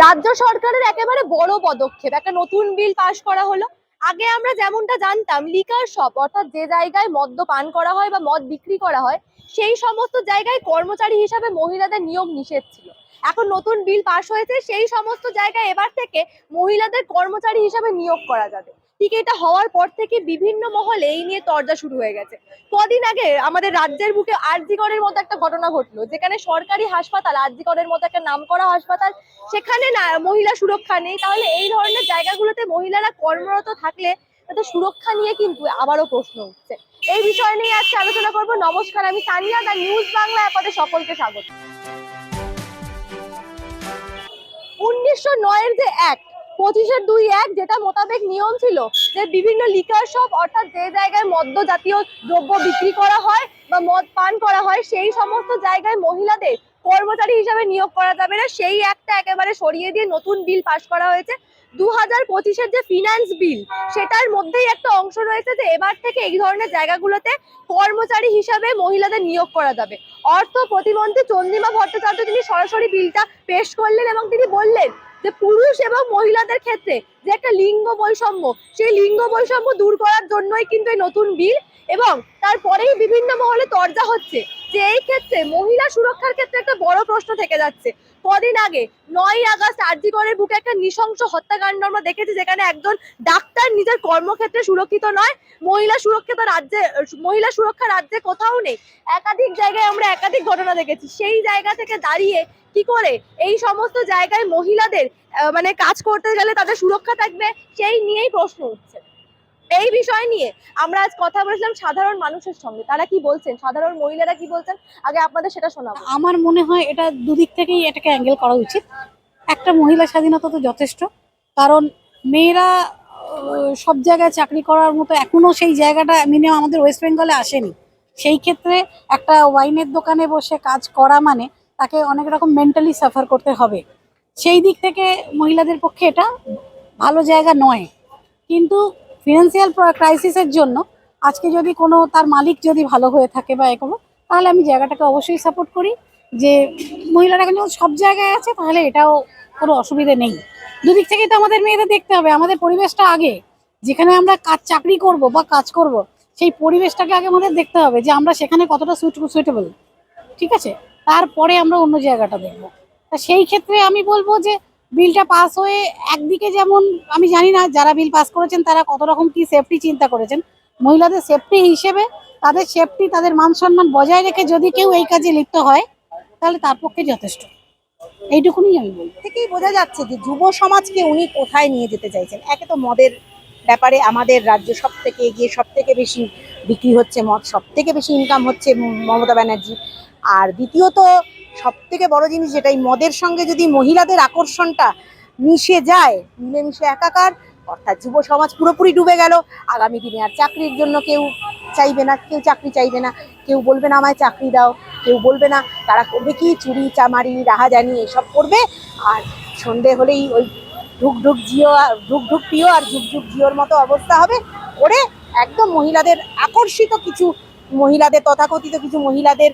রাজ্য সরকারের একেবারে বড় পদক্ষেপ। একটা নতুন বিল পাশ করা হলো। আগে আমরা যেমনটা জানতাম, লিকার শপ, অর্থাৎ যে জায়গায় মদ্য পান করা হয় বা মদ বিক্রি করা হয়, সেই সমস্ত জায়গায় কর্মচারী হিসাবে মহিলাদের নিয়োগ নিষেধ ছিল। এখন নতুন বিল পাশ হয়েছে, সেই সমস্ত জায়গায় এবার থেকে মহিলাদের কর্মচারী হিসাবে নিয়োগ করা যাবে। ঠিক এটা হওয়ার পর থেকে বিভিন্ন মহলে এই নিয়ে তর্জা শুরু হয়ে গেছে। কদিন আগে আমাদের রাজ্যের বুকে আরজিকরের মতো একটা ঘটনা ঘটলো, যেখানে সরকারি হাসপাতাল, আরজিকরের মতো একটা নামকরা হাসপাতাল, সেখানে না মহিলা সুরক্ষা নেই। তাহলে এই ধরনের জায়গাগুলোতে মহিলারা কর্মরত থাকলে তাদের সুরক্ষা নিয়ে কিন্তু আবারও প্রশ্ন উঠছে। এই বিষয় নিয়ে আজকে আলোচনা করব। নমস্কার, আমি তানিয়া দা নিউজ বাংলা অ্যাপাতে সকলকে স্বাগত। উনিশশো নয়ের যে এক পঁচিশের দুই এক যেটা মোতাবেক নিয়ম ছিল যে বিভিন্ন লিকার শপ অর্থাৎ যে জায়গায় মদ্য জাতীয় দ্রব্য বিক্রি করা হয় বা মদ পান করা হয়, সেই সমস্ত জায়গায় মহিলাদের কর্মচারী হিসাবে নিয়োগ করা যাবে না। সেই একটা একেবারে সরিয়ে দিয়ে নতুন বিল পাশ করা হয়েছে। দু হাজার পঁচিশের যে ফিনান্স বিল সেটার মধ্যেই একটা অংশ রয়েছে যে এবার থেকে এই ধরনের জায়গাগুলোতে কর্মচারী হিসাবে মহিলাদের নিয়োগ করা যাবে। অর্থ প্রতিমন্ত্রী চন্দ্রিমা ভট্টাচার্য তিনি সরাসরি বিলটা পেশ করলেন এবং তিনি বললেন যে পুরুষ এবং মহিলাদের ক্ষেত্রে যে একটা লিঙ্গ বৈষম্য, সেই লিঙ্গ বৈষম্য দূর করার জন্যই কিন্তু এই নতুন বিল এবং তারপরেই বিভিন্ন মহলে তর্জা হচ্ছে। যে এই ক্ষেত্রে মহিলা সুরক্ষার ক্ষেত্রে একটা বড় প্রশ্ন থেকে যাচ্ছে। কদিন আগে নয় আগস্ট আরজিকরের বুকে একটা নৃশংস হত্যাকাণ্ড আমরা দেখেছি, যেখানে একজন ডাক্তার নিজের কর্মক্ষেত্রে সুরক্ষিত নয়, মহিলা সুরক্ষিত রাজ্যে, মহিলা সুরক্ষা রাজ্যে কোথাও নেই। একাধিক জায়গায় আমরা একাধিক ঘটনা দেখেছি। সেই জায়গা থেকে দাঁড়িয়ে কি করে এই সমস্ত জায়গায় মহিলাদের মানে কাজ করতে গেলে তাদের সুরক্ষা থাকবে, সেই নিয়েই প্রশ্ন উঠছে। এই বিষয় নিয়ে আমরা আজ কথা বলেছিলাম সাধারণ মানুষের সঙ্গে। তারা কি বলছেন? সাধারণ মহিলারা কি বলছেন? আগে আপনাদের সেটা শোনাবো। আমার মনে হয় এটা দুদিক থেকেই এটাকে অ্যাঙ্গেল করা উচিত। একটা মহিলা স্বাধীনতা তো যথেষ্ট, কারণ মেয়েরা সব জায়গায় চাকরি করার মতো এখনও সেই জায়গাটা মিনিমাম আমাদের ওয়েস্ট বেঙ্গলে আসেনি। সেই ক্ষেত্রে একটা ওয়াইনের দোকানে বসে কাজ করা মানে তাকে অনেক রকম মেন্টালি সাফার করতে হবে। সেই দিক থেকে মহিলাদের পক্ষে এটা ভালো জায়গা নয়। কিন্তু ফিনান্সিয়াল ক্রাইসিসের জন্য আজকে যদি কোনো তার মালিক যদি ভালো হয়ে থাকে বা এগুলো, তাহলে আমি জায়গাটাকে অবশ্যই সাপোর্ট করি। যে মহিলারা কিন্তু সব জায়গায় আছে, তাহলে এটাও কোনো অসুবিধা নেই। দুদিক থেকেই তো আমাদের মেয়েদের দেখতে হবে। আমাদের পরিবেশটা আগে, যেখানে আমরা কাজ, চাকরি করব বা কাজ করব, সেই পরিবেশটাকে আগে আমাদের দেখতে হবে যে আমরা সেখানে কতটা সুইট সুইটেবল ঠিক আছে? তারপরে আমরা অন্য জায়গাটা দেখব। তা সেই ক্ষেত্রে আমি বলব যে বিলটা পাস হয়ে একদিকে যেমন, আমি জানি না যারা বিল পাস করেছেন তারা কত রকম কি সেফটি চিন্তা করেছেন। মহিলাদের সেফটি হিসেবে তাদের সেফটি তাদের মান সম্মান বজায় রেখে যদি কেউ এই কাজে লিপ্ত হয়, তাহলে তার পক্ষে যথেষ্ট। এইটুকুনি আমি বলব। থেকেই বোঝা যাচ্ছে যে যুব সমাজকে উনি কোথায় নিয়ে যেতে চাইছেন। একে তো মদের ব্যাপারে আমাদের রাজ্য সব থেকে এগিয়ে সব থেকে বেশি বিক্রি হচ্ছে মদ সব থেকে বেশি ইনকাম হচ্ছে মমতা ব্যানার্জি। আর দ্বিতীয়ত সব থেকে বড় জিনিস যেটা, এই মদের সঙ্গে যদি মহিলাদের আকর্ষণটা মিশে যায়, মিলেমিশে একাকার, অর্থাৎ যুব সমাজ পুরোপুরি ডুবে গেল, আগামী দিনে আর চাকরির জন্য কেউ চাইবে না, কেউ চাকরি চাইবে না, কেউ বলবে না আমায় চাকরি দাও, কেউ বলবে না তারা করবে কি, চুরি, চামারি, রাহাজানি এসব করবে, আর সন্ধে হলেই ওই ঢুক ঢুক জিও আর- ঢুক ঢুক পিও আর ঝুক ঝুক জিওর মতো অবস্থা হবে, করে একদম মহিলাদের আকর্ষিত কিছু মহিলাদের, তথাকথিত কিছু মহিলাদের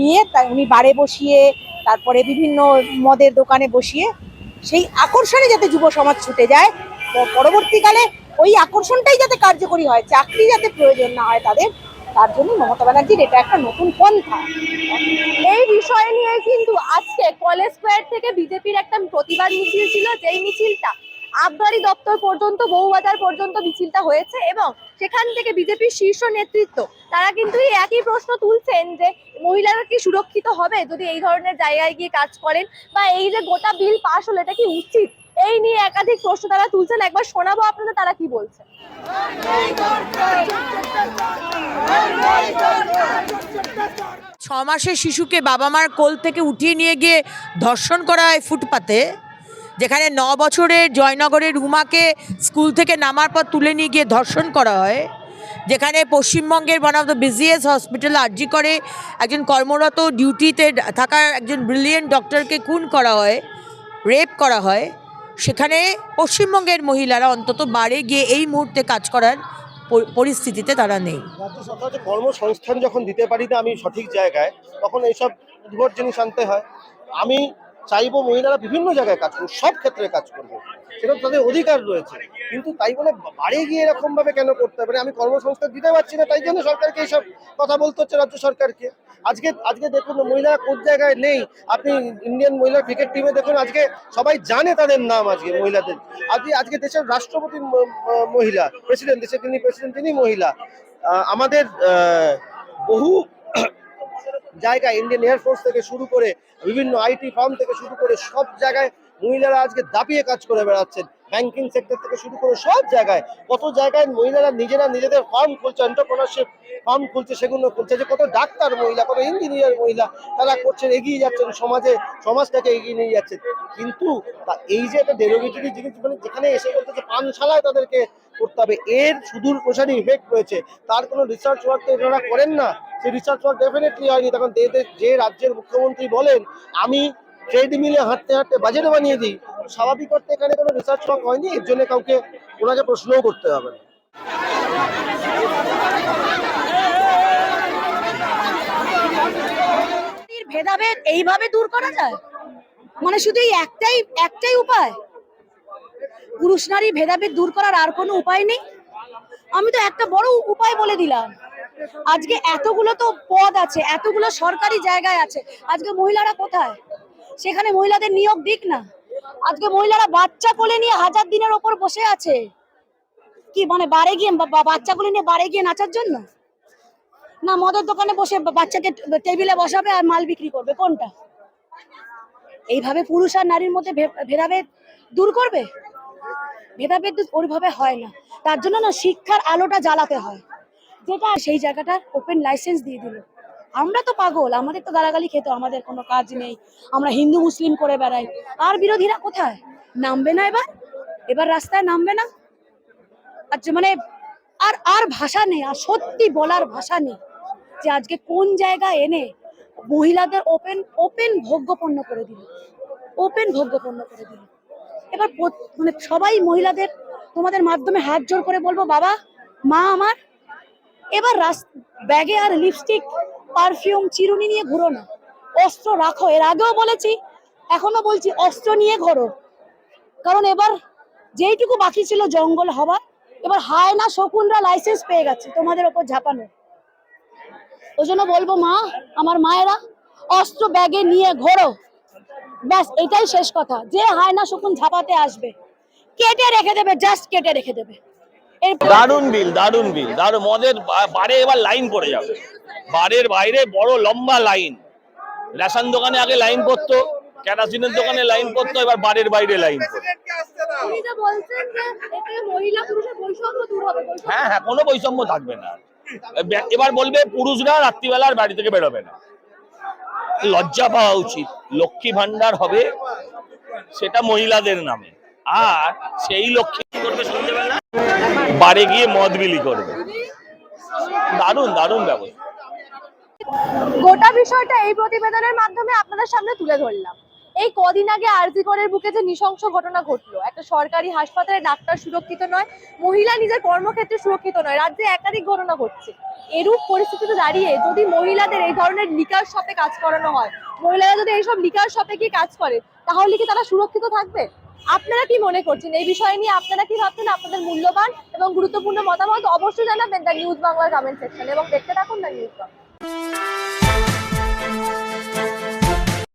নিয়ে তাই উনি বারে বসিয়ে, তারপরে বিভিন্ন মদের দোকানে বসিয়ে সেই আকর্ষণে যাতে যুব সমাজ ছুটে যায়। পরবর্তীকালে ওই আকর্ষণটাই যাতে কার্যকরী হয়, চাকরি যাতে প্রয়োজন না হয় তাদের, তার জন্য মমতা ব্যানার্জির এটা একটা নতুন পন্থা। এই বিষয় নিয়ে কিন্তু আজকে কলেজ স্কোয়ার থেকে বিজেপির একটা প্রতিবাদ মিছিল ছিল, যেই মিছিলটা আবগারি দপ্তর পর্যন্ত, বউবাজার পর্যন্ত মিছিলটা হয়েছে এবং সেখান থেকে বিজেপির শীর্ষ নেতৃত্ব তারা কিন্তু এই একই প্রশ্ন তুলছেন যে মহিলারা কি সুরক্ষিত হবে যদি এই ধরনের জায়গায় গিয়ে কাজ করেন? বা এই যে গোটা বিল পাশ হলো, এটা কি উচিত এই নিয়ে একাধিক প্রশ্ন তারা তুলছেন। একবার শোনাবো আপনাদের তারা কি বলছেন। ছ মাসের শিশুকে বাবা মার কোল থেকে উঠিয়ে নিয়ে গিয়ে ধর্ষণ করা হয় ফুটপাতে, যেখানে ন বছরের জয়নগরের রুমাকে স্কুল থেকে নামার পর তুলে নিয়ে গিয়ে ধর্ষণ করা হয়। যেখানে পশ্চিমবঙ্গের one of the biggest hospital আর্জি করে। একজন কর্মরত ডিউটিতে থাকা একজন ব্রিলিয়েন্ট ডক্টরকে খুন করা হয় রেপ করা হয়। সেখানে পশ্চিমবঙ্গের মহিলারা অন্তত বাড়ে গিয়ে এই মুহূর্তে কাজ করার পরিস্থিতিতে তারা নেই। কর্মসংস্থান যখন দিতে পারি না আমি সঠিক জায়গায়, তখন এইসব জিনিস আনতে হয়। আমি চাইব মহিলারা বিভিন্ন জায়গায় কাজ করুক, সব ক্ষেত্রে কাজ করবে। সেটা তাদের অধিকার রয়েছে। কিন্তু তাই বলে বাড়ি গিয়ে এরকম ভাবে কেন করতে পারে আমি কর্মসংস্থান দিতে পারছি না, তাই জন্য সরকারকে এইসব কথা বলতে হচ্ছে রাজ্য সরকারকে। আজকে আজকে দেখুন মহিলারা কোন জায়গায় নেই? আপনি ইন্ডিয়ান মহিলা ক্রিকেট টিমে দেখুন, আজকে সবাই জানে তাদের নাম আজকে মহিলাদের। আজকে আজকে দেশের রাষ্ট্রপতি মহিলা প্রেসিডেন্ট দেশের তিনি প্রেসিডেন্ট তিনি মহিলা। আমাদের বহু জায়গায় ইন্ডিয়ান এয়ারফোর্স থেকে শুরু করে বিভিন্ন আইটি ফার্ম থেকে শুরু করে সব জায়গায় মহিলারা আজকে দাপিয়ে কাজ করে বেড়াচ্ছেন। ব্যাংকিং সেক্টর থেকে শুরু করে সব জায়গায়। কত জায়গায় মহিলারা নিজেরা নিজেদের ফার্ম খুলছে এন্টারপ্রেনারশিপ ফার্ম খুলছে, সেগুলো খুলছে। যে কত ডাক্তার মহিলা, কত ইঞ্জিনিয়ার মহিলা, তারা করছেন, এগিয়ে যাচ্ছেন, সমাজে, সমাজটাকে এগিয়ে নিয়ে যাচ্ছেন। কিন্তু এই যে একটা ডেরোগেটরি জিনিস মানে যেখানে এসে বলতে যে পানশালায় তাদেরকে করতে হবে, এর সুদূর প্রসারী ইফেক্ট রয়েছে। তার কোনো রিসার্চ ওয়ার্ক তো এনারা করেন না। সেই রিসার্চ ওয়ার্ক ডেফিনেটলি হয়নি। তখন যে রাজ্যের মুখ্যমন্ত্রী বলেন, আমি ট্রেড মিলে হাঁটতে হাঁটতে বাজেট বানিয়ে দিই, স্বাভাবিক অর্থে এখানে কোনো রিসার্চ ওয়ার্ক হয়নি, এর জন্য কাউকে ওনাকে প্রশ্নও করতে হবে ভেদাভেদ এইভাবে দূর করা যায়? মানে শুধু এই একটাই একটাই উপায়? পুরুষ নারী ভেদাভেদ দূর করার আর কোনো উপায় নেই? আমি তো একটা বড় উপায় বলে দিলাম। আজকে এতগুলো তো পদ আছে, এতগুলো সরকারি জায়গায় আছে। আজকে মহিলারা কোথায়? সেখানে মহিলাদের নিয়োগ দিক না। আজকে মহিলারা বাচ্চা কোলে নিয়ে হাজার দিনের ওপর বসে আছে। কি মানে বাড়ে গিয়ে বাচ্চা কোলে নিয়ে বাড়ে গিয়ে নাচার জন্য? না, মদের দোকানে বসে বাচ্চাকে টেবিলে বসাবে আর মাল বিক্রি করবে, কোনটা? এইভাবে পুরুষ আর নারীর মধ্যে ভেদাভেদ দূর করবে? ভেদাভেদ ওইভাবে হয় না। তার জন্য না শিক্ষার আলোটা জ্বালাতে হয়। যেটা সেই জায়গাটা ওপেন লাইসেন্স দিয়ে দিল। আমরা তো পাগল, আমাদের তো গালাগালি খেতে আমাদের কোনো কাজ নেই। আমরা হিন্দু, মুসলিম করে বেড়াই। আর বিরোধীরা কোথায়? নামবে না এবার? এবার রাস্তায় নামবে না? আচ্ছা মানে আর আর ভাষা নেই, আর সত্যি বলার ভাষা নেই যে আজকে কোন জায়গায় এনে মহিলাদের ওপেন ওপেন ভোগ্যপণ্য করে দিল। ওপেন ভোগ্যপণ্য করে দিল। এবার মানে সবাই মহিলাদের তোমাদের মাধ্যমে হাত জোর করে বলব, বাবা, মা আমার এবার ব্যাগে আর লিপস্টিক পারফিউম চিরুনি নিয়ে ঘুরো না। অস্ত্র রাখো। এর আগেও বলেছি, এখনও বলছি, অস্ত্র নিয়ে ঘোরো। কারণ এবার যেইটুকু বাকি ছিল জঙ্গল হওয়া এবার হায় না শকুনরা লাইসেন্স পেয়ে গেছে তোমাদের ওপর ঝাঁপানো ওই জন্য বলব মা, আমার মায়েরা, অস্ত্র ব্যাগে নিয়ে ঘোরো। ব্যাস, এটাই শেষ কথা। যে হায় না শকুন ঝাপাতে আসবে, কেটে রেখে দেবে জাস্ট কেটে রেখে দেবে। দারুণ বিল দারুণ বিল। দারুণ মদের বারে এবার লাইন পড়ে যাবে। বারের বাইরে বড় লম্বা লাইন। রেশন দোকানে আগে লাইন পড়তো কেরাসিনের দোকানে লাইন পড়তো এবার বারের বাইরে লাইন হ্যাঁ হ্যাঁ কোনো বৈষম্য থাকবে না। এবার বলবে পুরুষরা রাত্রিবেলার বাড়ি থেকে বেরোবে না। লজ্জা পাওয়া উচিত। লক্ষ্মী ভান্ডার হবে সেটা মহিলাদের নামে। আর সেই লক্ষ্মী করবে বাড়ি গিয়ে মদ বিলি করবে। দারুণ দারুণ ব্যবস্থা। গোটা বিষয়টা এই প্রতিবেদনের মাধ্যমে আপনাদের সামনে তুলে ধরলাম। এই কদিন আগে আরজিকরের বুকে যে নৃশংস ঘটনা ঘটলো, একটা সরকারি হাসপাতালে ডাক্তার সুরক্ষিত নয়, মহিলা নিজের কর্মক্ষেত্রে সুরক্ষিত নয়, রাজ্যে একাধিক ঘটনা ঘটছে। এরূপ পরিস্থিতিতে দাঁড়িয়ে যদি মহিলাদের এই ধরনের লিকার শপে কাজ করানো হয়, মহিলারা যদি এইসব লিকার শপে গিয়ে কাজ করে, তাহলে কি তারা সুরক্ষিত থাকবে? আপনারা কি মনে করছেন? এই বিষয় নিয়ে আপনারা কি ভাবছেন? আপনাদের মূল্যবান এবং গুরুত্বপূর্ণ মতামত অবশ্যই জানাবেন দ্য নিউজ বাংলার কমেন্ট সেকশন এবং দেখতে থাকুন দ্য নিউজ বাংলা।